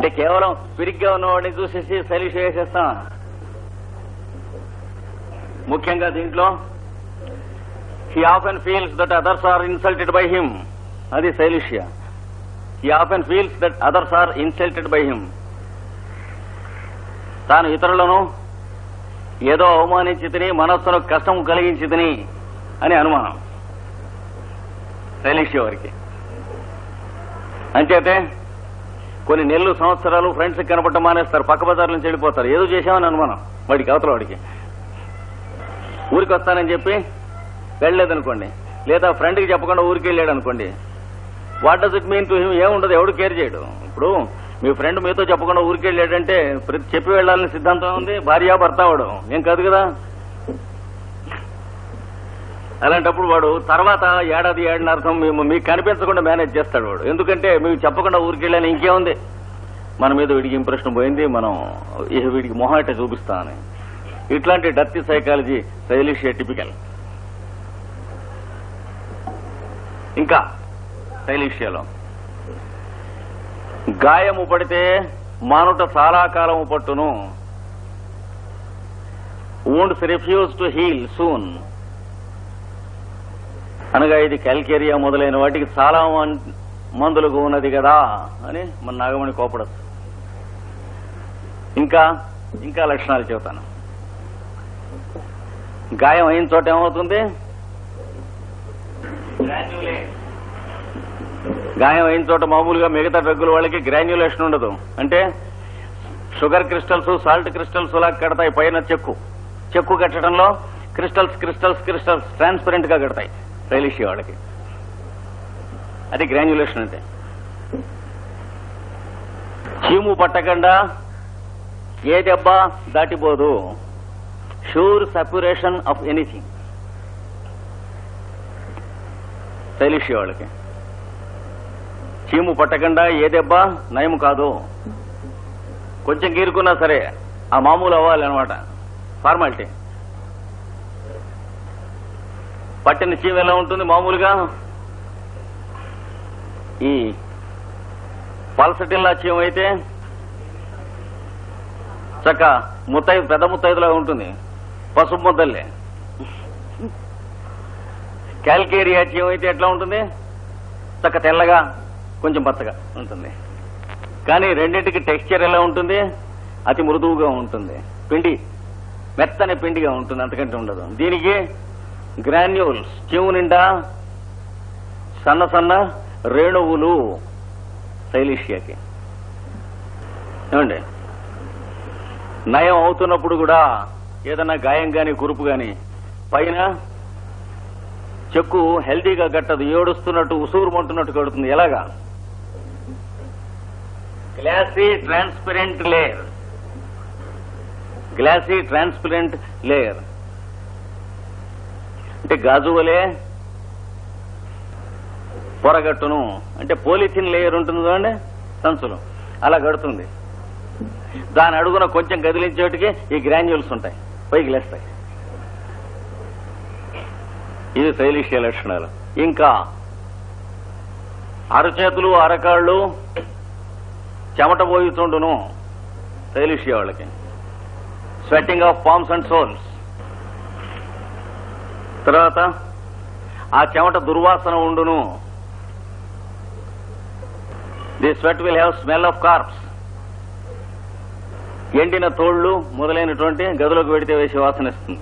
అంటే కేవలం పిరిగ్గా ఉన్నవాడిని చూసేసి శైలిష వేసేస్తాం. ముఖ్యంగా దీంట్లో he often feels that others are insulted by him అది శైలిష్య he often feels that others are insulted by him తాను ఇతరులను ఏదో అవమానించి తిని మనస్సును కష్టం కలిగించి తిని అని అనుమానం. శైలిష్య వారికి. అంచేతే కొన్ని నెలలు సంవత్సరాలు ఫ్రెండ్స్ కనపడటం మానేస్తారు. పక్క బజార్ నుంచి వెళ్ళిపోతారు. ఏదో చేశామని అనుమానం. వాడికి అవతల వాడికి. ఊరికి వస్తానని చెప్పి వెళ్ళలేదనుకోండి. లేదా ఫ్రెండ్కి చెప్పకుండా ఊరికి వెళ్ళాడు అనుకోండి what does it mean to him ఏముండదు ఎవడు కేర్ చేయడు. ఇప్పుడు మీ ఫ్రెండ్ మీతో చెప్పకుండా ఊరికి వెళ్ళాడంటే ప్రతి చెప్పి వెళ్ళాలని సిద్ధాంతం ఉంది. భార్య భర్త వాడు. ఏం కాదు కదా? అలాంటప్పుడు వాడు తర్వాత ఏడాది ఏడున్నర్థం మేము మీకు కనిపించకుండా మేనేజ్ చేస్తాడు వాడు. ఎందుకంటే మీకు చెప్పకుండా ఊరికెళ్ళాను ఇంకేముంది? మన మీద వీడికి ఇంప్రెషన్ పోయింది మనం వీడికి మొహం ఇట్ట చూపిస్తామని. ఇట్లాంటి డర్తి సైకాలజీ శైలిషియా టిపికల్ ఇంకా శైలిషియాలో గాయము పడితే మానుట చాలా కాలము పట్టును. Wounds refuse to heal soon అనగా ఇది క్యాల్కేరియా మొదలైన వాటికి చాలా మందులకు ఉన్నది కదా అని మన నాగమణి కోపడచ్చు ఇంకా ఇంకా లక్షణాలు చెబుతాను. గాయం అయిన చోట ఏమవుతుంది? గాయం అయిన చోట మామూలుగా మిగతా డ్రగ్గుల వాళ్ళకి గ్రాన్యులేషన్ ఉండదు. అంటే షుగర్ క్రిస్టల్స్ సాల్ట్ క్రిస్టల్స్ లా కడతాయి పైన చెక్కు. చెక్కు కట్టడంలో క్రిస్టల్స్ క్రిస్టల్స్ క్రిస్టల్స్ ట్రాన్స్పరెంట్గా కడతాయి. రైలిషి వాళ్ళకి. అది గ్రాన్యులేషన్ అంటే చీము పట్టకుండా ఏ దెబ్బ దాటిపోదు. షూర్ సప్యురేషన్ ఆఫ్ ఎనీథింగ్ శైలిషి వాళ్ళకి. చీము పట్టకుండా ఏ దెబ్బ నయం కాదు. కొంచెం గీరుకున్నా సరే ఆ మామూలు అవ్వాలి అనమాట ఫార్మాలిటీ పట్టిన చీమ ఎలా ఉంటుంది మామూలుగా? ఈ పల్సటిల్లా చీమ అయితే చక్క ముత్తైదు పెద్ద ముత్తైదులా ఉంటుంది. పసుపు ముద్దల్లే. క్యాల్కేరియా చీమ అయితే ఎట్లా ఉంటుంది? చక్క తెల్లగా కొంచెం పచ్చగా ఉంటుంది. కానీ రెండింటికి టెక్స్చర్ ఎలా ఉంటుంది? అతి మృదువుగా ఉంటుంది. పిండి మెత్తని పిండిగా ఉంటుంది. అంతకంటే ఉండదు. దీనికి గ్రాన్యూల్స్ చెవు నిండా సన్న సన్న రేణువులు శైలిషియాకి ఏమండి? నయం అవుతున్నప్పుడు కూడా ఏదన్నా గాయం గాని కురుపు గాని పైన చెక్కు హెల్దీగా కట్టదు ఏడుస్తున్నట్టు ఉసూరుమంటున్నట్టు కడుతుంది. ఎలాగా? Glassy transparent layer. Glassy transparent layer. అంటే గాజువలే పొరగట్టును. అంటే పోలిథిన్ లేయర్ ఉంటుంది చూడండి సంచులు. అలా గడుతుంది దాని అడుగున కొంచెం కదిలించేటికి ఈ గ్రాన్యూల్స్ ఉంటాయి పైకి లేస్తాయి. ఇది శైలిష్య లక్షణాలు. ఇంకా అరచేతులు అరకాళ్ళు చెమట పోయితుండును శైలిష్య వాళ్ళకి. Sweating of palms and soles. తర్వాత ఆ చెమట దుర్వాసన ఉండును. The sweat will have smell of corpse ఎండిన తోళ్ళు మొదలైనటువంటి గదిలోకి పెడితే వేసి వాసన ఇస్తుంది.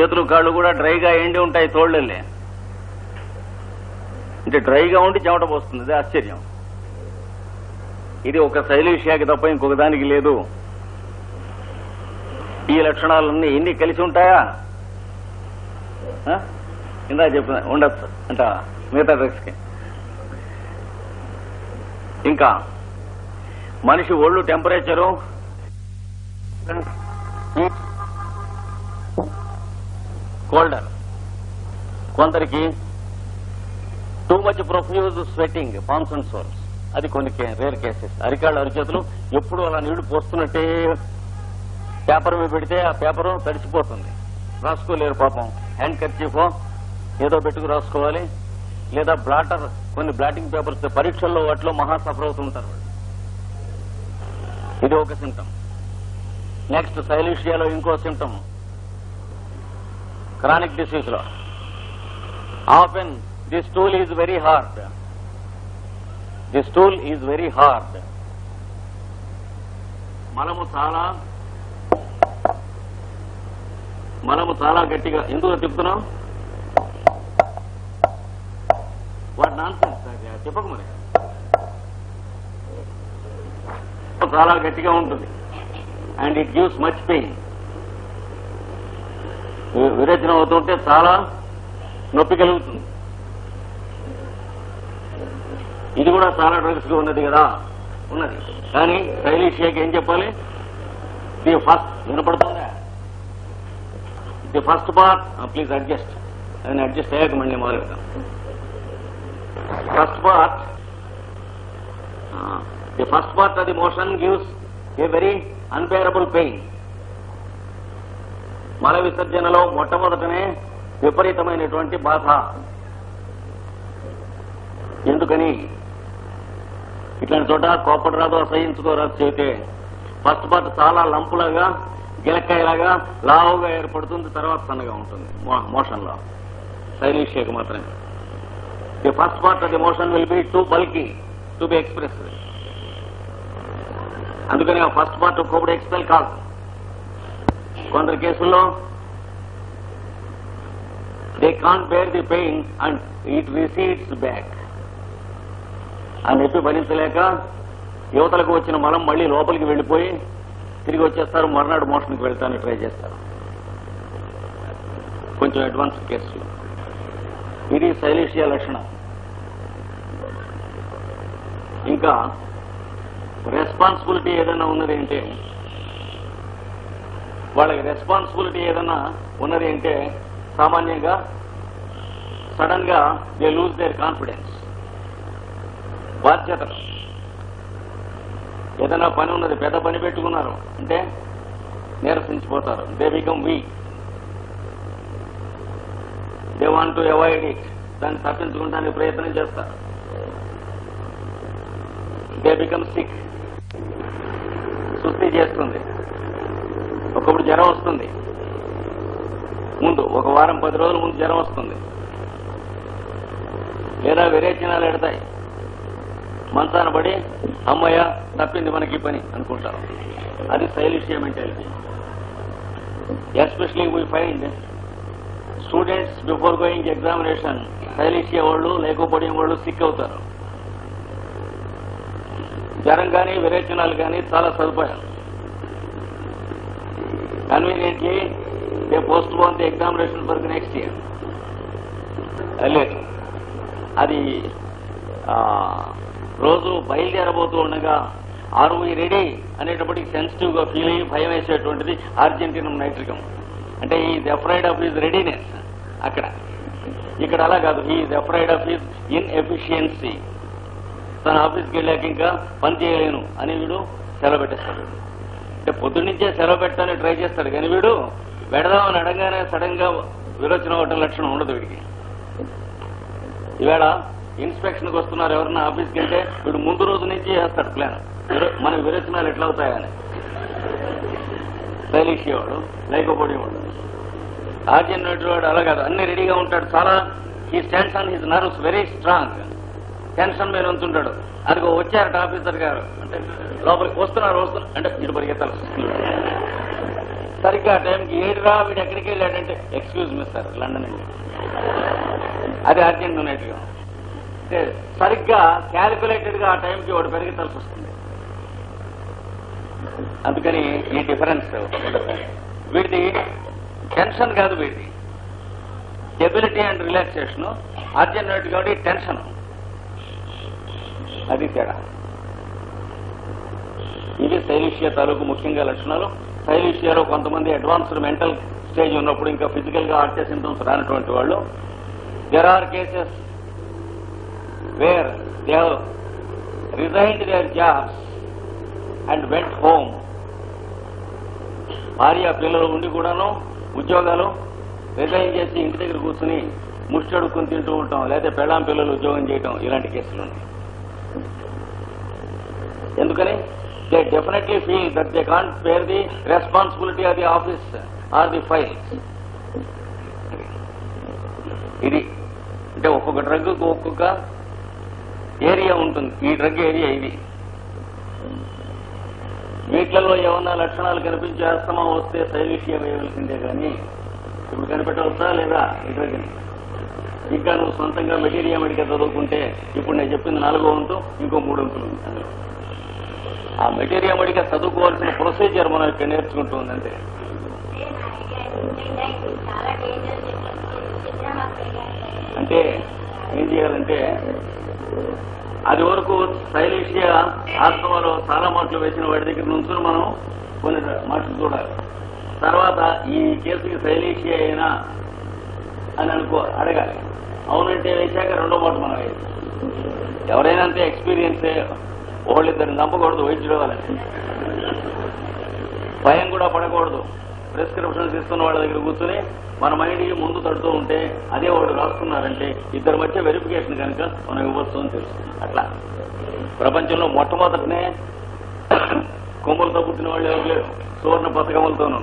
చేతులు కాళ్ళు కూడా డ్రైగా ఎండి ఉంటాయి తోళ్ళల్లే. అంటే డ్రైగా ఉండి చెమట పోస్తుంది అది ఆశ్చర్యం. ఇది ఒక శైలి విషయానికి తప్ప ఇంకొక దానికి లేదు. ఈ లక్షణాలన్నీ ఎన్ని కలిసి ఉంటాయా? ఇందా చెప్పిన ఉండొచ్చు. అంట మిగతా డ్రగ్స్కి ఇంకా మనిషి ఒళ్ళు టెంపరేచరు. కోల్డర్. కొందరికి too much profuse sweating palms and soles అది కొన్ని రేర్ కేసెస్. అరికాళ్ళు అరిచేతులు ఎప్పుడు అలా నీళ్ళు పోస్తున్నట్టే పేపర్ మీద పెడితే ఆ పేపర్ తడిసిపోతుంది. రాసుకోలేరు పాపం. హ్యాండ్ కర్చీఫో ఏదో పెట్టుకు రాసుకోవాలి. లేదా బ్లాటర్ కొన్ని బ్లాటింగ్ పేపర్స్ పరీక్షల్లో వాటిలో మహా సఫర్ అవుతుంటారు వాళ్ళు. ఇది ఒక సింటమ్. నెక్స్ట్ సైలీషియాలో ఇంకో symptom. Chronic డిసీజ్లో often the stool is very hard. The stool is very hard. మనము చాలా మనము చాలా గట్టిగా ఎందుకు చెప్తున్నాం వాడు నాన్సెన్స్ చెప్పకు మరి. చాలా గట్టిగా ఉంటుంది. And it gives much pain విరేచనం అవుతుంటే చాలా నొప్పి కలుగుతుంది. ఇది కూడా చాలా డ్రగ్స్ ఉన్నది కదా ఉన్నది. కానీ శైలీషియాకి ఏం చెప్పాలి? ఫస్ట్. వినపడుతుందా? The first part please adjust నేను అడ్జస్ట్ అయ్యాక మళ్ళీ మొదలెడతాం first part the first part of the motion gives a very unbearable pain మల విసర్జనలో మొట్టమొదటనే విపరీతమైనటువంటి బాధ. ఎందుకని? ఇట్లాంటి చోట కోపడి రాదు అసహించుకోరాదు చేతే ఫస్ట్ పార్ట్ చాలా లంపులాగా గిలక్కాయలాగా లావుగా ఏర్పడుతుంది తర్వాత సన్నగా ఉంటుంది. మోషన్ లా. శైలీషియాకి మాత్రమే. The first part of the motion will be too bulky to be express అందుకని ఆ ఫస్ట్ పార్ట్ ఒక్కొక్కటి ఎక్స్పెల్ కాదు. కొందరు కేసుల్లో they can't bear the pain and it recedes back అని చెప్పి భరించలేక యువతలకు వచ్చిన మలం మళ్ళీ లోపలికి వెళ్ళిపోయి తిరిగి వచ్చేస్తారు మర్నాడు మోషన్కి వెళ్తాను ట్రై చేస్తారు. కొంచెం అడ్వాన్స్ కేసులు ఇది శైలేషియా లక్షణం. ఇంకా రెస్పాన్సిబిలిటీ ఏదైనా ఉన్నది అంటే వాళ్ళకి రెస్పాన్సిబిలిటీ ఏదైనా ఉన్నది అంటే సామాన్యంగా సడన్గా దే లూజ్ దేర్ కాన్ఫిడెన్స్ బాధ్యత ఏదైనా పని ఉన్నది పెద్ద పని పెట్టుకున్నారు అంటే నీరసించిపోతారు. They become weak they want to avoid it దాన్ని తప్పించుకుంటానికి ప్రయత్నం చేస్తారు. దే బికమ్ సిక్ సుస్థి చేస్తుంది. ఒకప్పుడు జ్వరం వస్తుంది. ముందు ఒక వారం పది రోజుల ముందు జ్వరం వస్తుంది. లేదా విరేచనాలు ఎడతాయి. మంచాన పడి అమ్మయ్య తప్పింది మనకి పని అనుకుంటారు. అది శైలిషియా mentality especially we find students before going examination శైలిషియా వాళ్ళు లేకపోవడం వాళ్ళు సిక్ అవుతారు. జ్వరం కానీ విరేచనాలు కానీ చాలా సదుపాయాలు. Conveniently they postpone the examination for the next year లేదు. అది రోజు బయలుదేరబోతూ ఉండగా ఆర్ వీ రెడీ? అనేటప్పటికి సెన్సిటివ్గా ఫీల్ అయ్యి భయం వేసేటువంటిది ఆర్జెంటీనం నైట్రికం. అంటే is afraid of his readiness అక్కడ. ఇక్కడ అలా కాదు he afraid of his inefficiency తన ఆఫీస్కి వెళ్ళాక ఇంకా పని చేయలేను అని వీడు సెలవు పెట్టేస్తాడు. అంటే పొద్దున్నుంచే సెలవు పెట్టాలని ట్రై చేస్తాడు కానీ వీడు పెడదామని అడగానే సడన్గా విరోచన అవటం లక్షణం ఉండదు వీడికి. ఈవేళ ఇన్స్పెక్షన్కి వస్తున్నారు ఎవరన్నా ఆఫీస్కి వెళ్తే వీడు ముందు రోజు నుంచి వేస్తాడు ప్లాన్. మన విరచనాలు ఎట్లా అవుతాయని. స్టైలిష్ వాడు లేకపోడి వాడు. ఆర్జన్ వాడు అలా కాదు అన్ని రెడీగా ఉంటాడు. చాలా ఈ stands on his nerves very strong tension మీద ఉంటుంటాడు. అదిగో వచ్చారట ఆఫీసర్ గారు. అంటే లోపలికి వస్తున్నారు వస్తున్నారు. అంటే వీడు పరిగెత్తాలి. సరిగ్గా టైంకి ఏడురా వీడు ఎక్కడికి వెళ్ళాడంటే ఎక్స్క్యూజ్ మీ సార్ లండన్ అండి అది అర్జెంట్ ఉన్నట్టుగా సరిగ్గా క్యాలిక్యులేటెడ్గా ఆ టైంకి వాడు పెరిగెత్తాల్సి వస్తుంది. అందుకని ఈ డిఫరెన్స్ వీటి వీడిది టెన్షన్ కాదు వీడిది. ఎబిలిటీ అండ్ రిలాక్సేషన్ అర్జెంట్ కాబట్టి టెన్షన్. అది తేడా. ఇవి శైలిషియా తాలూకు ముఖ్యంగా లక్షణాలు. శైలిషియాలో కొంతమంది అడ్వాన్స్డ్ మెంటల్ స్టేజ్ ఉన్నప్పుడు ఇంకా ఫిజికల్గా సింటమ్స్ రానటువంటి వాళ్ళు. There are cases where they have resigned their jobs and went home భార్య పిల్లలు ఉండి కూడాను ఉద్యోగాలు రిజైన్ చేసి ఇంటి దగ్గర కూర్చుని ముష్టి అడుక్కుని తింటూ ఉంటాం లేదా పెళ్ళాం పిల్లలు ఉద్యోగం చేయటం ఇలాంటి కేసులు ఉన్నాయి ఎందుకని? They definitely feel that they can't bear the responsibility of the office or the file ఇది అంటే ఒక్కొక్క డ్రగ్కు ఒక్కొక్క ఏరియా ఉంటుంది. ఈ డ్రగ్ ఏరియా ఇది. వీటిలలో ఏమన్నా లక్షణాలు కనిపించే అస్తమా వస్తే సైవిషియా వేయవలసిందే కానీ ఇప్పుడు కనిపెట్టవచ్చా లేదా? ఈ డ్రగ్ని ఇంకా నువ్వు సొంతంగా మెటీరియా మెడికల్ చదువుకుంటే ఇప్పుడు నేను చెప్పింది నాలుగో ఉంటూ ఇంకో మూడు ఉంటుంది ఆ మెటీరియా మెడికల్ చదువుకోవాల్సిన ప్రొసీజర్ మనం ఇక్కడ నేర్చుకుంటుంది అంటే ఏం చేయాలంటే అది వరకు శైలేషియా ఆత్మలో చాలా మాటలు వేసిన వాడి దగ్గర నుంచి మనం కొన్ని మాటలు చూడాలి. తర్వాత ఈ కేసుకి శైలేషియా అయినా అని అనుకో అడగాలి. అవునంటే వేశాక రెండో మాట మనం వేయాలి. ఎవరైనా అంతే ఎక్స్పీరియన్సే వాళ్ళిద్దరిని చంపకూడదు వైద్యుడు వాళ్ళని భయం కూడా పడకూడదు. ప్రిస్క్రిప్షన్ ఇస్తున్న వాళ్ళ దగ్గర కూర్చొని మన మైండ్కి ముందు తడుతూ ఉంటే అదే వాడు రాసుకున్నారంటే ఇద్దరి మధ్య వెరిఫికేషన్ కనుక మనం ఇవ్వచ్చు అని తెలుస్తుంది. అట్లా. ప్రపంచంలో మొట్టమొదటనే కొమ్ములతో పుట్టిన వాళ్ళు ఎవరు లేరు? సువర్ణ పథకములతోనూ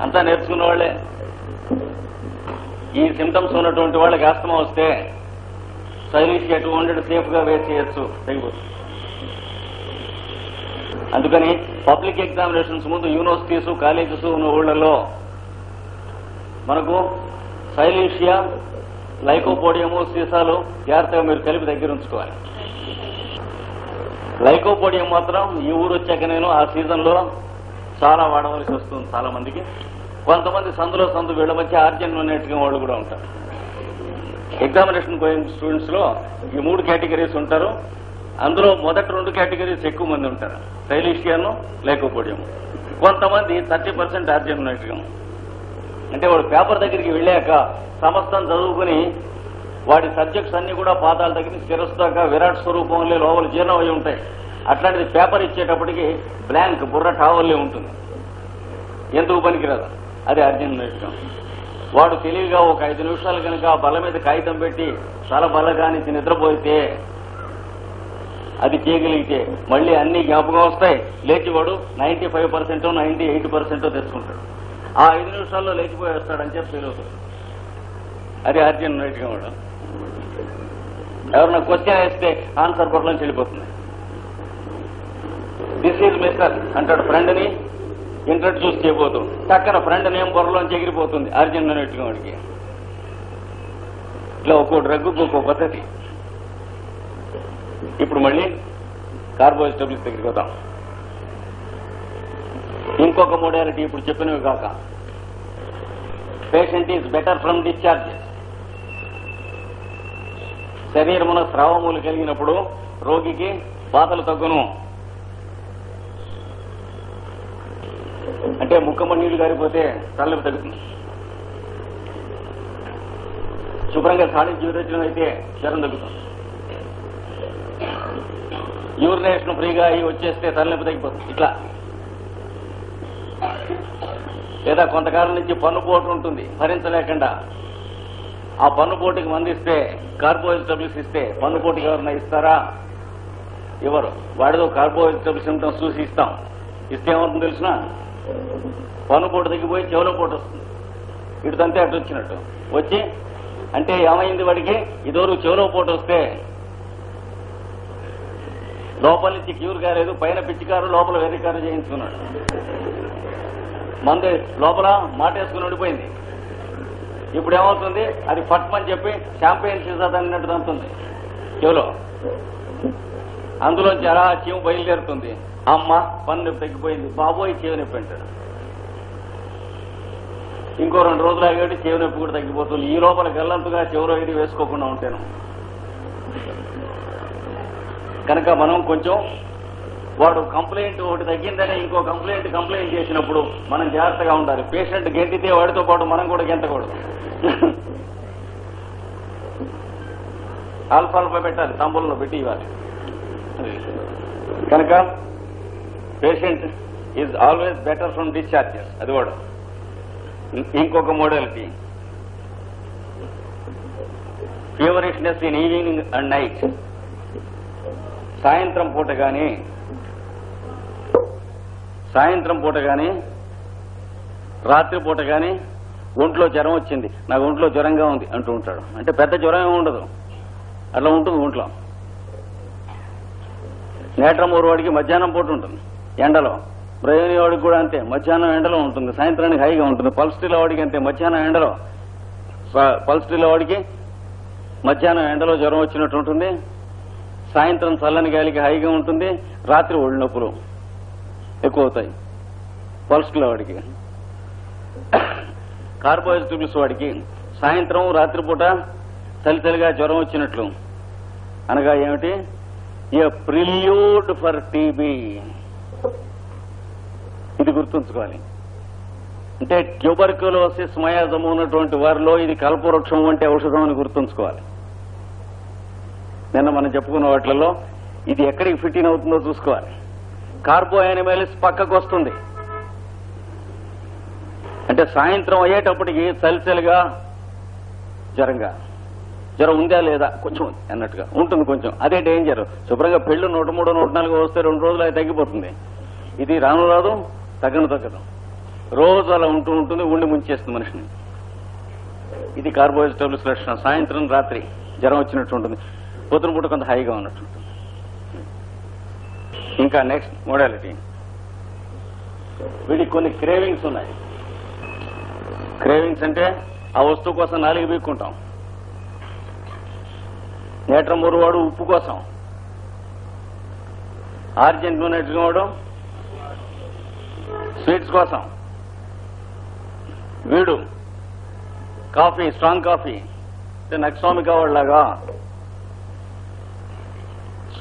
అంతా నేర్చుకున్న వాళ్ళే. ఈ సిమ్టమ్స్ ఉన్నటువంటి వాళ్ళకి ఆస్తమా వస్తే సైలీస్ ఎటు హండ్రెడ్ సేఫ్గా వేస్ట్ చేయొచ్చు? తెగిపోతుంది. అందుకని పబ్లిక్ ఎగ్జామినేషన్స్ ముందు యూనివర్సిటీస్ కాలేజెస్ ఉన్న ఊళ్ళలో మనకు సైలీషియా లైకోపోడియము సీసాలు జాగ్రత్తగా మీరు కలిపి దగ్గర ఉంచుకోవాలి. లైకోపోడియం మాత్రం ఈ ఊరు వచ్చాక నేను ఆ సీజన్లో చాలా వాడవలసి వస్తుంది చాలా మందికి. కొంతమంది సందులో సందు వీళ్ళ మధ్య ఆర్జన్ నేర్చుకునే వాళ్ళు కూడా ఉంటారు. ఎగ్జామినేషన్ పోయిన స్టూడెంట్స్లో ఈ మూడు కేటగిరీస్ ఉంటారు. అందులో మొదటి రెండు కేటగిరీస్ ఎక్కువ మంది ఉంటారు. సైలీషియాను లేకపోడియం కొంతమంది థర్టీ పర్సెంట్ ఆర్జన్ అంటే వాడు పేపర్ దగ్గరికి వెళ్ళాక సమస్తం చదువుకుని వాడి సబ్జెక్ట్స్ అన్ని కూడా పాదాల దగ్గర శిరస్సుదాకా విరాట్ స్వరూపంలో లోపల జీర్ణం ఉంటాయి. అట్లాంటిది పేపర్ ఇచ్చేటప్పటికి బ్లాంక్ బుర్ర టావల్లే ఉంటుంది. ఎందుకు పనికిరాదు? అది అర్జున్ నేర్చుకం వాడు తెలివిగా ఒక ఐదు నిమిషాలు కనుక ఆ మీద కాగితం పెట్టి తల బల్లగా నిద్రపోతే నిద్రపోయితే అది చేయగలిగితే మళ్ళీ అన్ని జ్ఞాపకం వస్తాయి. లేచివాడు ninety five percent ninety eight percent తెచ్చుకుంటాడు. ఆ ఐదు నిమిషాల్లో లేచిపోయి వస్తాడని చెప్పి ఫీల్ అవుతాడు అది అర్జున్ నేర్చుకం వాడు. ఎవరన్నా క్వశ్చన్ వేస్తే ఆన్సర్ బొట్టలోంచి చెల్లిపోతుంది దిస్ ఈజ్ మిస్టర్ అంటాడు ఫ్రెండ్ని. ఇంట్రడ్యూస్ చేయబోతూ. చక్కన ఫ్రెండ్ నేమ్ బొర్రలోంచి ఎగిరిపోతుంది అర్జున్ నెట్టుగా వాడికి. ఇట్లా ఒక్కో డ్రగ్ ఒక్కో పద్ధతి. ఇప్పుడు మళ్ళీ కార్బోహైడ్రేట్స్ దగ్గరికి వద్దాం. ఇంకొక మోడాలిటీ ఇప్పుడు చెప్పినవి కాక. Patient is better from discharge శరీరమున స్రావములు కలిగినప్పుడు రోగికి బాధలు తగ్గును. అంటే ముక్కమ్మ నీళ్ళు కారిపోతే తలనొప్పి తగ్గుతుంది. శుభ్రంగా సాధించి యూరేషన్ అయితే క్షరం తగ్గుతుంది. యూరినేషన్ ఫ్రీగా అయ్యి వచ్చేస్తే తలనొప్పి తగ్గిపోతుంది. ఇట్లా. లేదా కొంతకాలం నుంచి పన్నుపోటు ఉంటుంది. భరించలేకుండా. ఆ పన్నుపోటుకి మందిస్తే కార్బోహైడ్రేట్స్ ఇస్తే పన్నుపోటుకి ఎవరైనా ఇస్తారా? ఎవరు? వాడితో కార్బోహైడ్రేట్స్ ఉంటాం చూసి ఇస్తాం. ఇస్తే ఏమవుతుంది తెలిసిన? పన్నుపోటు తగ్గిపోయి చెవులో పోటు వస్తుంది. ఇటుదంతే అటు వచ్చినట్టు. వచ్చి అంటే ఏమైంది వాడికి? ఇదివరకు చెవులో పోటు వస్తే లోపల నుంచి క్యూర్ కాలేదు పైన పిచ్చికారు లోపల వేరే కారు చేయించుకున్నాడు. మంది లోపల మాటేసుకుని ఉండిపోయింది. ఇప్పుడు ఏమవుతుంది? అది పట్టమని చెప్పి షాంపెయిన్ సీసా తగినట్టు తంతుంది చెవులో. అందులోంచి అలా చెవు బయలుదేరుతుంది. అమ్మ పన్ను తగ్గిపోయింది. బాబోయ్ చెవి నొప్పి అంటాడు. ఇంకో రెండు రోజులు అయ్యేటి చెవి నొప్పి కూడా తగ్గిపోతుంది. ఈ లోపల గల్లంతుగా చెవులో ఇది వేసుకోకుండా ఉంటాను. కనుక మనం కొంచెం వాడు కంప్లైంట్ ఒకటి తగ్గిందని ఇంకో కంప్లైంట్ కంప్లైంట్ చేసినప్పుడు మనం జాగ్రత్తగా ఉండాలి. పేషెంట్ గెంతితే వాడితో పాటు మనం కూడా గెంతకూడదు. ఆల్ఫాల్ఫా పెట్టాలి తంబుల్లో పెట్టి ఇవ్వాలి. కనుక patient is always better from discharges అది కూడా ఇంకొక మోడల్కి. Feverishness in evening and night. సాయంత్రం పూట కానీ సాయంత్రం పూట కానీ రాత్రి పూట కానీ ఒంట్లో జ్వరం వచ్చింది. నాకు ఒంట్లో జ్వరంగా ఉంది అంటూ ఉంటాడు. అంటే పెద్ద జ్వరం ఏమి ఉండదు. అట్లా ఉంటుంది ఒంట్లో. నేట్రమూరు వాడికి మధ్యాహ్నం పూట ఉంటుంది. ఎండలో. బ్రయోని వాడికి కూడా అంతే. మధ్యాహ్నం ఎండలో ఉంటుంది. సాయంత్రానికి హైగా ఉంటుంది. పల్స్టీల వాడికి అంతే. మధ్యాహ్నం ఎండలో. పల్స్టీల వాడికి మధ్యాహ్నం ఎండలో జ్వరం వచ్చినట్టు ఉంటుంది. సాయంత్రం చల్లని గాలికి హైగా ఉంటుంది రాత్రి ఒళ్ళు నొప్పులు ఎక్కువ అవుతాయి పల్స్టీల వాడికి కార్బోహైడ్రేట్స్ వాడికి సాయంత్రం రాత్రిపూట చలి చలిగా జ్వరం వచ్చినట్లు. అనగా ఏమిటి? A prelude for TB. ఇది గుర్తుంచుకోవాలి. అంటే ట్యూబర్క్యులోసిస్ మయాజము ఉన్నటువంటి వారిలో ఇది కల్పవృక్షం వంటి ఔషధం అని గుర్తుంచుకోవాలి. నిన్న మనం చెప్పుకున్న వాటిలో ఇది ఎక్కడికి ఫిట్ ఇన్ అవుతుందో చూసుకోవాలి. కార్బో యానిమల్స్ పక్కకు వస్తుంది. అంటే సాయంత్రం అయ్యేటప్పటికి చలిచలిగా జ్వరంగా. జ్వరం ఉందా లేదా? కొంచెం అన్నట్టుగా. ఉంటుంది కొంచెం. అదే డేంజర్ శుభ్రంగా పెళ్ళి నూట మూడు నూట నాలుగు వస్తే రెండు రోజులు అది తగ్గిపోతుంది. ఇది రాను రాదు తగ్గను తగ్గదు. రోజు అలా ఉంటూ ఉంటుంది ఉండి ముంచేస్తుంది మనిషిని. ఇది కార్బోహైడ్రేట్స్ లక్షణం సాయంత్రం రాత్రి జ్వరం వచ్చినట్టు ఉంటుంది. పూట కొంత హైగా ఉన్నట్టు ఇంకా నెక్స్ట్ మోడాలిటీ వీడికి కొన్ని క్రేవింగ్స్ ఉన్నాయి. క్రేవింగ్స్ అంటే ఆ వస్తువు కోసం నాలుగు బీక్కుంటాం నేట్ర మురువాడు ఉప్పు కోసం. ఆర్జెంట్ నూనెట్టుకోవడం స్వీట్స్ కోసం. వీడు కాఫీ స్ట్రాంగ్ కాఫీ నక్స్వామి కావాళ్ళలాగా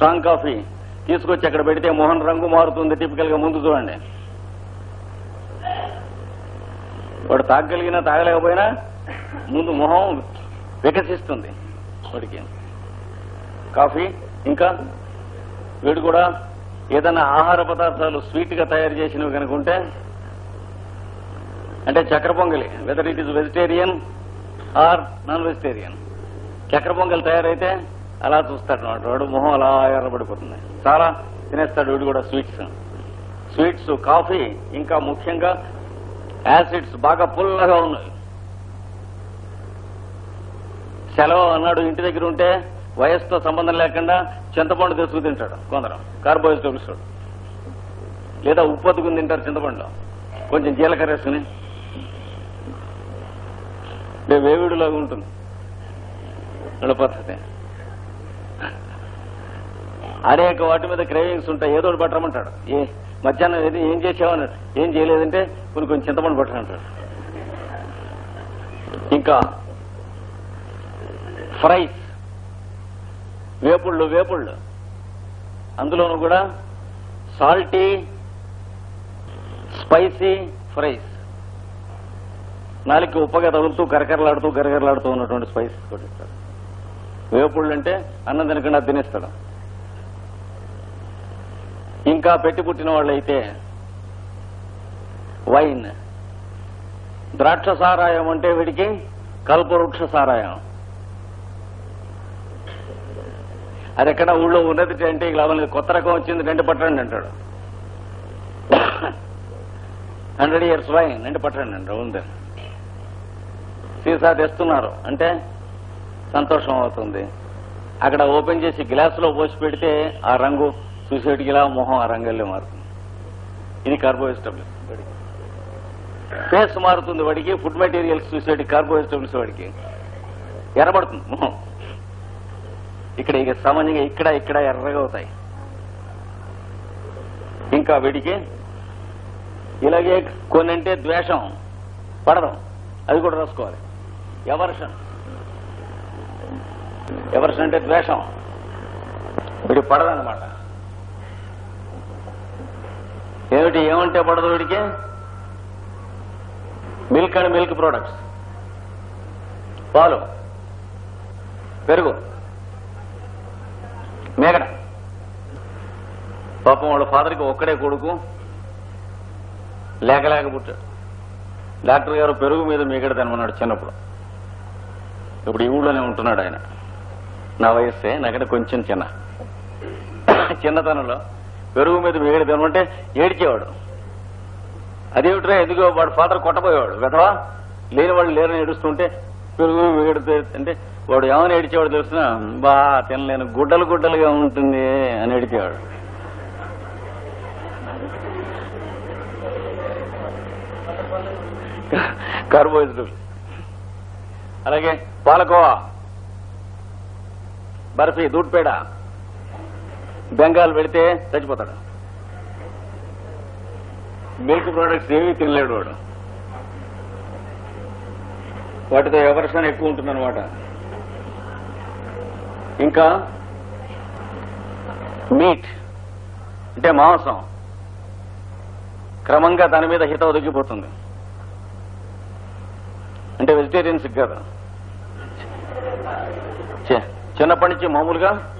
స్ట్రాంగ్ కాఫీ తీసుకొచ్చి అక్కడ పెడితే మోహన్ రంగు మారుతుంది టిపికల్గా ముందు చూడండి. వాడు తాగగలిగినా తాగలేకపోయినా ముందు మొహం వికసిస్తుంది వాడికి. కాఫీ ఇంకా వీడు కూడా ఏదైనా ఆహార పదార్థాలు స్వీట్గా తయారు చేసినవి కనుక ఉంటే అంటే చక్కెర పొంగలి whether it is vegetarian or non vegetarian చక్కెర పొంగల్ తయారైతే అలా చూస్తాడు అన్నమాట వాడు మొహం అలా ఎర్రబడిపోతుంది. చాలా తినేస్తాడు వీడు కూడా స్వీట్స్. స్వీట్స్ కాఫీ ఇంకా ముఖ్యంగా యాసిడ్స్ బాగా పుల్లగా ఉన్నాయి. సెలవు అన్నాడు ఇంటి దగ్గర ఉంటే వయసుతో సంబంధం లేకుండా చింతపండు తెచ్చుకు తింటాడు కొందరు. కార్బోహైడ్రేట్స్ లేదా ఉప్పు అతుకుని తింటారు చింతపండు కొంచెం జీలకర్ర వేసుకుని. వేవిడిలాగా ఉంటుంది. వీళ్ళ పద్ధతి అనేక వాటి మీద క్రేవింగ్స్ ఉంటాయి. ఏదో ఒకటి పట్టరమంటాడు ఏ మధ్యాహ్నం ఏది ఏం చేసావన్నాడు ఏం చేయలేదంటే కొన్ని కొంచెం చింతపండు పట్టనంటాడు ఇంకా ఫ్రైస్ వేపుళ్ళు వేపుళ్ళు. అందులోనూ కూడా సాల్టీ స్పైసీ ఫ్రైస్. నాలుగు ఉప్పగా తగులుతూ కరకరలాడుతూ గరగరలాడుతూ ఉన్నటువంటి స్పైస్ కొట్టిస్తాడు వేపుళ్ళు అంటే అన్నం తినకుండా తినేస్తాడు. ఇంకా పెట్టి పుట్టిన వాళ్ళైతే వైన్. ద్రాక్ష సారాయం అంటే వీడికి కల్పవృక్ష సారాయం. అది ఎక్కడ ఊళ్ళో ఉన్నది అంటే ఇలా కొత్త రకం వచ్చింది రెండు పట్టండి అంటాడు. హండ్రెడ్ ఇయర్స్ వైన్ రెండు పట్టండి అంటాడు. ఉంది. సీసా తెస్తున్నారు. అంటే సంతోషం అవుతుంది. అక్కడ ఓపెన్ చేసి గ్లాసులో పోసి పెడితే ఆ రంగు చూసేటికి ఇలా మొహం ఆ రంగుల్లో మారుతుంది. ఇది కార్బోహైడ్రేట్స్ ఫేస్ మారుతుంది వాడికి ఫుడ్ మెటీరియల్స్ చూసేటి కార్బోహైడ్రేట్స్ వాడికి. ఎర్రబడుతుంది మొహం. ఇక్కడ ఇక సామాన్యంగా ఇక్కడ ఇక్కడ ఎర్రగా అవుతాయి. ఇంకా వీడికి ఇలాగే కొన్ని అంటే ద్వేషం పడడం అది కూడా రాసుకోవాలి. ఎవర్షన్ ఎవర్షన్ అంటే ద్వేషం? వీడికి పడదనమాట ఏమిటి ఏమంటే పడదు వీడికి? Milk and milk products. పాలు. పెరుగు. మేకడ. పాపం వాళ్ళ ఫాదర్కి ఒక్కడే కొడుకు. లేక లేక పుట్టాడు. డాక్టర్ గారు పెరుగు మీద మేకడ చిన్నప్పుడు. ఇప్పుడు ఈ ఊళ్ళోనే ఉంటున్నాడు ఆయన. నా వయస్సే నాకంటే కొంచెం చిన్న. చిన్నతనంలో పెరుగు మీద వేడి తినమంటే ఏడిచేవాడు. అదేమిట్రా ఎందుకో వాడు ఫాదర్ కొట్టబోయేవాడు వెధవా? లేని వాళ్ళు లేరని ఏడుస్తుంటే పెరుగు వేడి అంటే వాడు ఏమని ఏడిచేవాడు తెలిసిన? బా తినలేను గుడ్డలు గుడ్డలుగా ఉంటుంది అని ఏడిచేవాడు కార్బోహైడ్రేట్ అలాగే పాలకోవా. బర్ఫీ దూడ్పేడ బెంగాల్ వెళితే చచ్చిపోతాడు. మిల్క్ ప్రోడక్ట్స్ ఏమీ తినలేడు వాడు. వాటితో ఎవరిషన్ ఎక్కువ ఉంటుందన్నమాట. ఇంకా మీట్ అంటే మాంసం క్రమంగా దాని మీద హిత ఒదిగిపోతుంది. అంటే వెజిటేరియన్స్ కదా. చే చిన్నప్పటి నుంచి మామూలుగా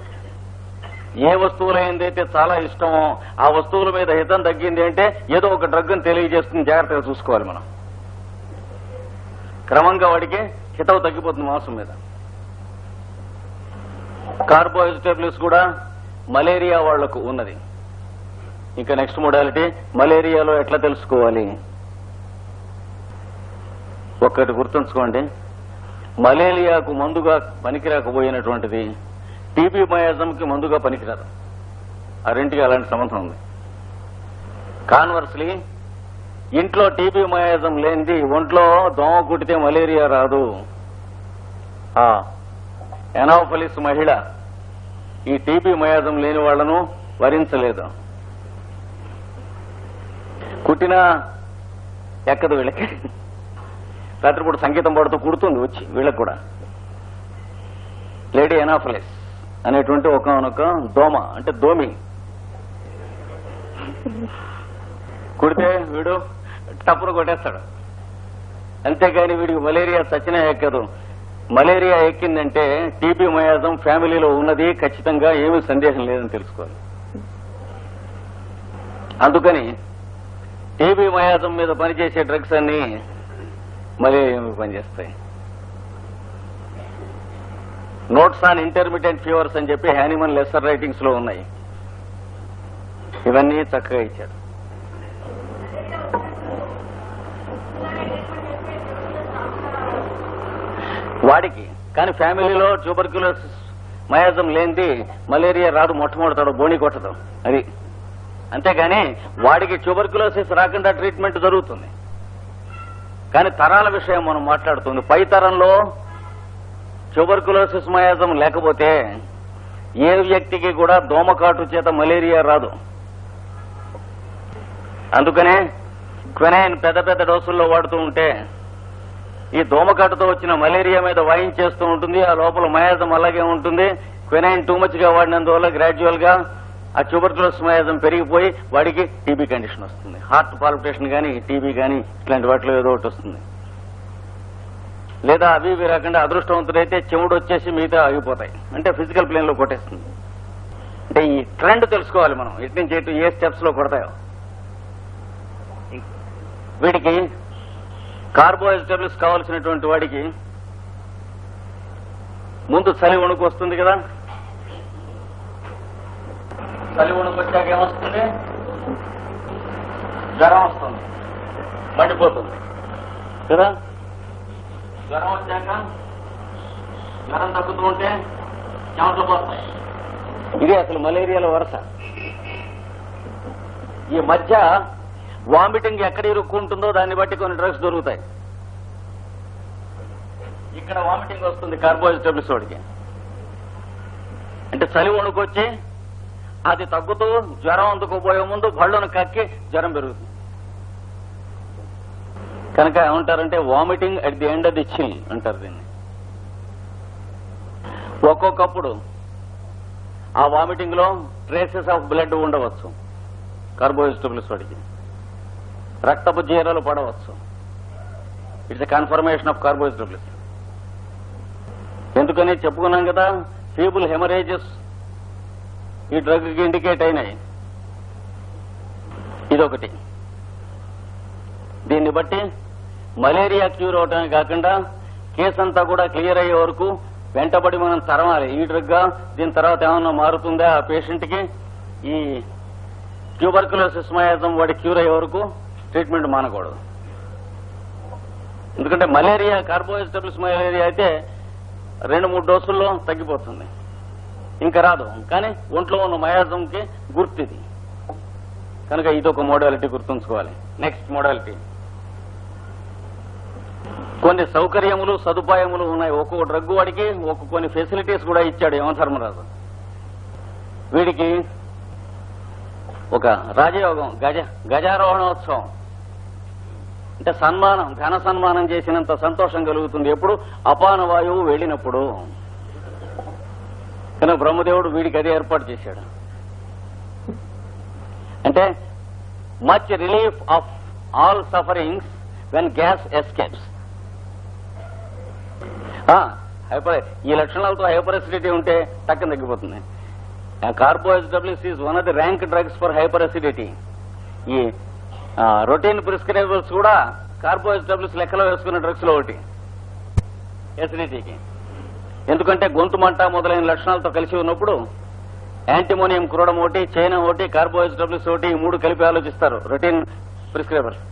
ఏ వస్తువులైందైతే చాలా ఇష్టమో ఆ వస్తువుల మీద హితం తగ్గింది అంటే ఏదో ఒక డ్రగ్ అని తెలియజేస్తుంది జాగ్రత్తగా చూసుకోవాలి మనం. క్రమంగా వాడికి హితవు తగ్గిపోతుంది మాంసం మీద. కార్బోహైడ్రేట్స్ కూడా మలేరియా వాళ్ళకు ఉన్నది. ఇంకా నెక్స్ట్ మోడాలిటీ మలేరియాలో ఎట్లా తెలుసుకోవాలి? ఒక్కటి గుర్తుంచుకోండి. మలేరియాకు మందుగా పనికిరాకపోయినటువంటిది టీబీ మయాజంకి మందుగా పనికిరాదు. ఆ రెంటికి అలాంటి సంబంధం ఉంది. కాన్వర్స్లీ ఇంట్లో టీబీ మయాజం లేనిది ఒంట్లో దోమ కుట్టితే మలేరియా రాదు. ఆ ఎనాఫలిస్ మహిళ ఈ టీబీ మయాజం లేని వాళ్ళను వరించలేదు. కుట్టినా ఎక్కదు వీళ్ళకి. రాత్రిపూట సంగీతం పాడుతూ కుడుతుంది వచ్చి వీళ్ళకు కూడా. లేడీ ఎనాఫ్లెస్ అనేటువంటి ఒకనొక దోమ అంటే దోమి. కుడితే వీడు టప్పును కొట్టేస్తాడు. అంతేగాని వీడికి మలేరియా చచ్చినా ఎక్కదు మలేరియా ఎక్కిందంటే టీబీ మయాజం ఫ్యామిలీలో ఉన్నది ఖచ్చితంగా ఏమీ సందేహం లేదని తెలుసుకోవాలి. అందుకని టీబీ మయాజం మీద పనిచేసే డ్రగ్స్ అన్ని మలేరియా మీద పనిచేస్తాయి. నోట్స్ ఆన్ ఇంటర్మీడియట్ ఫీవర్స్ అని చెప్పి హ్యానిమన్ లెసర్ రైటింగ్స్లో ఉన్నాయి. ఇవన్నీ చక్కగా ఇచ్చారు వాడికి కానీ ఫ్యామిలీలో ట్యూబర్క్యులోసిస్ మయాజం లేనిది మలేరియా రాదు మొట్టమొదటాడు బోణి కొట్టడం అది. అంతేగాని వాడికి ట్యూబర్క్యులోసిస్ రాకుండా ట్రీట్మెంట్ జరుగుతుంది. కానీ తరాల విషయం మనం మాట్లాడుతుంది. పై తరంలో ట్యూబర్కులోసిస్ మయాజం లేకపోతే ఏ వ్యక్తికి కూడా దోమకాటు చేత మలేరియా రాదు. అందుకనే క్వెనైన్ పెద్ద పెద్ద డోసుల్లో వాడుతూ ఉంటే ఈ దోమకాటుతో వచ్చిన మలేరియా మీద వాయించేస్తూ ఉంటుంది ఆ లోపల మయాజం అలాగే ఉంటుంది. క్వెనైన్ టూ మచ్గా వాడినందువల్ల గ్రాడ్యువల్గా ఆ ట్యూబర్కులోసిస్ పెరిగిపోయి వాడికి టీబీ కండిషన్ వస్తుంది. హార్ట్ పాల్పిటేషన్ కానీ టీబీ కానీ ఇట్లాంటి వాటిలో ఏదో ఒకటి వస్తుంది. లేదా అవి ఇవి రాకుండా అదృష్టవంతుడైతే చెవుడు వచ్చేసి మిగతా ఆగిపోతాయి. అంటే ఫిజికల్ ప్లేన్లో కొట్టేస్తుంది. అంటే ఈ ట్రెండ్ తెలుసుకోవాలి మనం. ఎటు నుంచి ఎటు ఏ స్టెప్స్లో కొడతాయో. వీడికి కార్బోహైడ్రేట్స్ కావాల్సినటువంటి వాడికి ముందు చలి వణుకు వస్తుంది కదా. చలి వణుకు వచ్చాక ఏమొస్తుంది? జ్వరం వస్తుంది. మండిపోతుంది. కదా? జ్వరం వచ్చాక జ్వరం తగ్గుతూ ఉంటే చెమటలు పోతాయి ఇది అసలు మలేరియాలో వరుస. ఈ మధ్య వామిటింగ్ ఎక్కడ ఇరుక్కుంటుందో దాన్ని బట్టి కొన్ని డ్రగ్స్ దొరుకుతాయి. ఇక్కడ వామిటింగ్ వస్తుంది కార్బోహైడ్రేట్స్ వాడికి. అంటే చలి వణుకొచ్చి అది తగ్గుతూ జ్వరం అందుకుపోయే ముందు బళ్ళను కక్కి జ్వరం పెరుగుతుంది. కనుక ఏమంటారంటే vomiting at the end of the chill అంటారు దీన్ని. ఒక్కొక్కప్పుడు ఆ వామిటింగ్లో ట్రేసెస్ ఆఫ్ బ్లడ్ ఉండవచ్చు. కార్బోహైడ్రేట్స్ వాడికి. రక్తపు జీరాలు పడవచ్చు. It's a confirmation of carbohydrates ఎందుకని చెప్పుకున్నాం కదా? ఫీబుల్ హెమరేజెస్ ఈ డ్రగ్కి ఇండికేట్ అయినాయి. ఇదొకటి. దీన్ని బట్టి మలేరియా క్యూర్ అవటమే కాకుండా కేసు అంతా కూడా క్లియర్ అయ్యే వరకు వెంటబడి మనం తరమాలి. ఈ డ్రగ్గా దీని తర్వాత ఏమన్నా మారుతుందా ఆ పేషెంట్కి ఈ ట్యూబర్కులోసిస్ మయాజం వాడి క్యూర్ అయ్యే వరకు ట్రీట్మెంట్ మానకూడదు. ఎందుకంటే మలేరియా కార్బోహైడ్రేట్స్ మలేరియా అయితే రెండు మూడు డోసుల్లో తగ్గిపోతుంది. ఇంకా రాదు. కానీ ఒంట్లో ఉన్న మయాజంకి గుర్తిది. కనుక ఇదొక మోడాలిటీ గుర్తుంచుకోవాలి. నెక్స్ట్ మోడాలిటీ కొన్ని సౌకర్యములు సదుపాయములు ఉన్నాయి. ఒక్కొక్క డ్రగ్ వాడికి ఒక్కొక్క కొన్ని ఫెసిలిటీస్ కూడా ఇచ్చాడు యమ ధర్మరాజు. వీడికి ఒక రాజయోగం గజ గజారోహణోత్సవం. అంటే సన్మానం ఘన సన్మానం చేసినంత సంతోషం కలుగుతుంది. ఎప్పుడు? అపాన వాయువు వెళ్ళినప్పుడు. కనుక బ్రహ్మదేవుడు వీడికి అదే ఏర్పాటు చేశాడు. అంటే much relief of all sufferings when gas escapes hyper ఈ లక్షణాలతో హైపర్ అసిడిటీ ఉంటే టక్కన తగ్గిపోతుంది. కార్బోహైడ్రబ్లిస్ is one of the rank drugs for hyper acidity ఈ రొటీన్ ప్రిస్క్రైబర్స్ కూడా కార్బోహైడ్రబ్లిస్ లెక్కలో వేసుకున్న డ్రగ్స్లో ఒకటి. ఎసిడిటీకి ఎందుకంటే గొంతు మంట మొదలైన లక్షణాలతో కలిసి ఉన్నప్పుడు యాంటీమోనియం క్రోడం ఒకటి చైనా ఒకటి కార్బోహైడ్రబ్లిస్ ఒకటి ఈ మూడు కలిపి ఆలోచిస్తారు రొటీన్ ప్రిస్క్రైబర్స్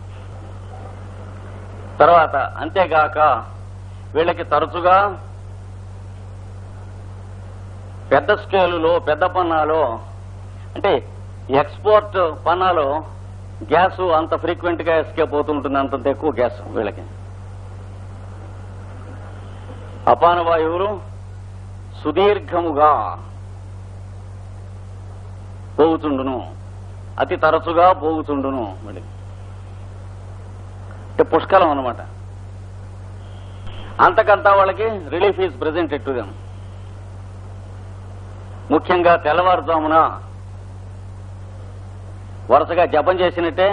తర్వాత అంతేగాక వీళ్ళకి తరచుగా పెద్ద స్కేలులో పెద్ద పన్నాలో అంటే ఎక్స్పోర్ట్ పన్నాలో గ్యాస్ అంత ఫ్రీక్వెంట్గా ఎస్కేప్ అవుతుంటుంది అంతంత ఎక్కువ గ్యాస్ వీళ్ళకి. అపాన వాయువులు సుదీర్ఘముగా పోగుతుండును. అతి తరచుగా పోగుతుండును వీళ్ళకి అంటే పుష్కలం అన్నమాట. అంతకంతా వాళ్ళకి relief is present to them ముఖ్యంగా తెల్లవారుజామున వరుసగా జపం చేసినట్టే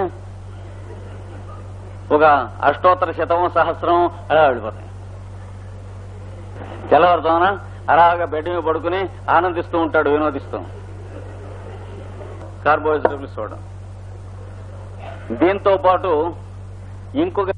ఒక అష్టోత్తర శతం సహస్రం అలా వెళ్ళిపోతాయి. తెల్లవారుజామున అలాగా బెడ్ మీద పడుకుని ఆనందిస్తూ ఉంటాడు వినోదిస్తూ. కార్బోహైడ్రేట్లు చూడడం దీంతో పాటు ఇంకొక